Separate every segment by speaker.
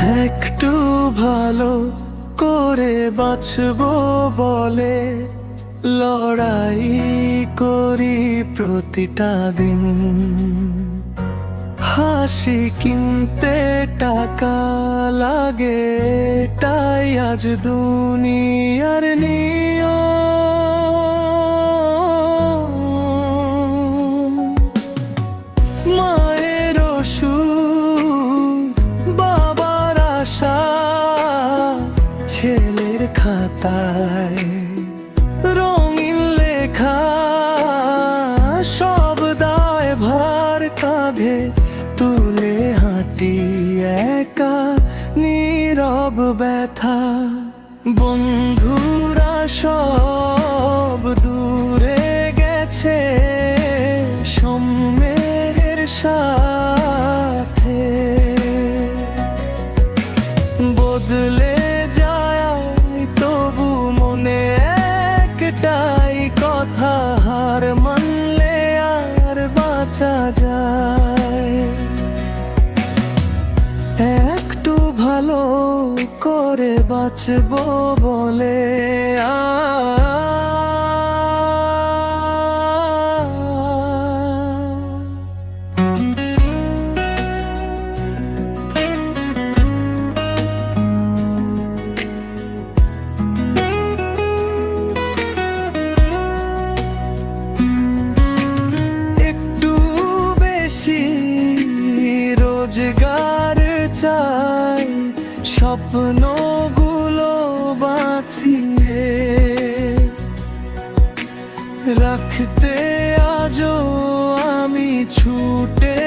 Speaker 1: একটু ভালো করে বাঁচবো বলে, লড়াই করি প্রতিটা দিন। হাসি কিনতে টাকা লাগে তাই আজ দুনিয়ার নিয়ম। খাতায় রঙিন লেখা সব দায় ভার কাঁধে তুলে হাঁটি একা নীরব ব্যথা। বন্ধুরা সব দূরে গেছে, সময়ের সাথে বাঁচা যায়। একটু ভালো করে বাঁচব বলে আ স্বপ্নগুলো বাঁচিয়ে রাখতে আজও আমি ছুটে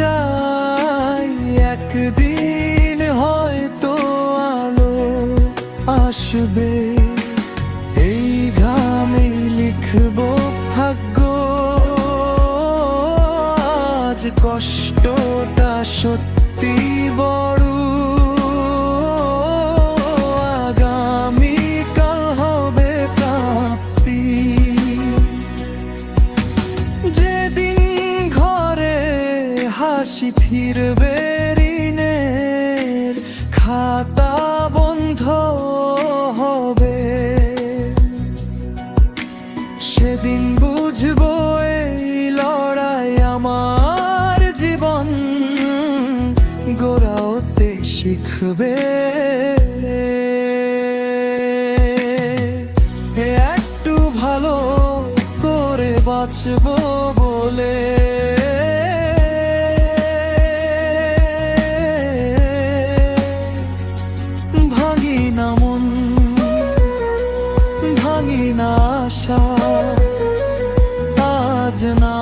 Speaker 1: যাই। একদিন হয়তো আলো আসবে। এই ঘামে লিখব ভাগ্য। আজ কষ্টটা সত্যি বড় হাসি ফিরবে ঋণের খাতা বন্ধ হবে। সেদিন বুঝব এই লড়াই আমার জীবন, গোড়াওতে শিখবে। একটু ভালো করে বাঁচবো আশা আজ না